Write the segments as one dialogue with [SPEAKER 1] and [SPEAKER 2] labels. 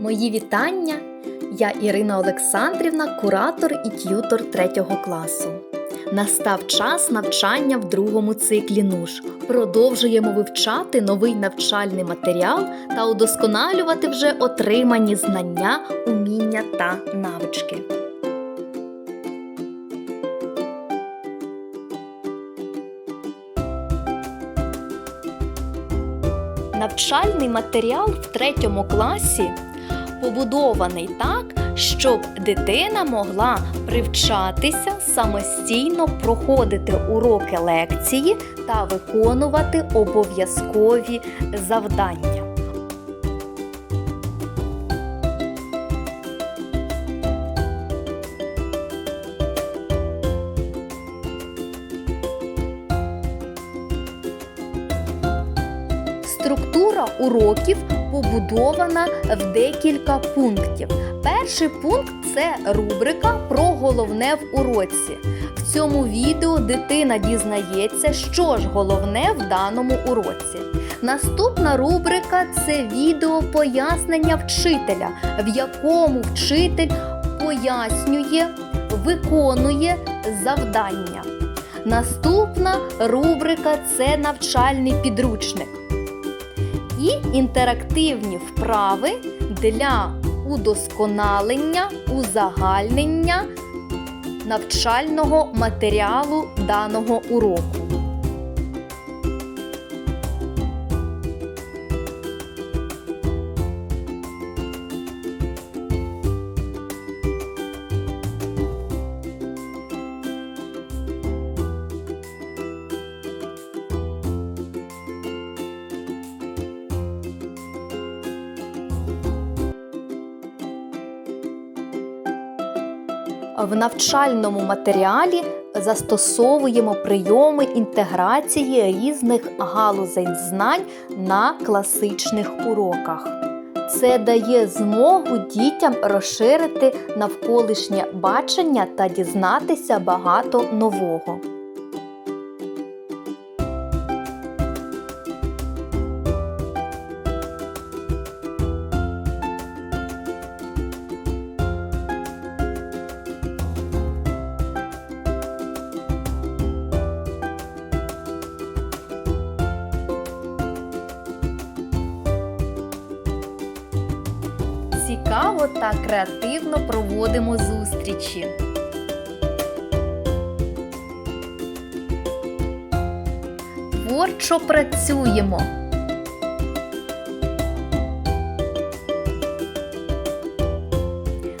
[SPEAKER 1] Мої вітання! Я Ірина Олександрівна, куратор і т'ютор 3 класу. Настав час навчання в другому циклі НУШ. Продовжуємо вивчати новий навчальний матеріал та удосконалювати вже отримані знання, уміння та навички. Навчальний матеріал в третьому класі побудований так, щоб дитина могла привчатися самостійно проходити уроки лекції та виконувати обов'язкові завдання. Структура уроків побудована в декілька пунктів. Перший пункт це рубрика про головне в уроці. В цьому відео дитина дізнається, що ж головне в даному уроці. Наступна рубрика це відео пояснення вчителя, в якому вчитель пояснює, виконує завдання. Наступна рубрика це навчальний підручник і інтерактивні вправи для удосконалення, узагальнення навчального матеріалу даного уроку. В навчальному матеріалі застосовуємо прийоми інтеграції різних галузей знань на класичних уроках. Це дає змогу дітям розширити навколишнє бачення та дізнатися багато нового. Цікаво та креативно проводимо зустрічі. Творчо працюємо.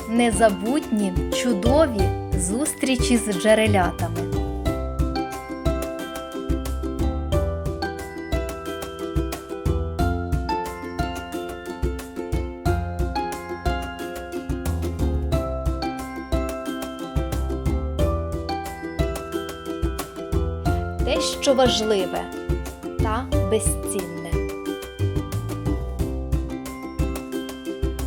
[SPEAKER 1] Незабутні, чудові зустрічі з джерелятами. Те, що важливе та безцінне.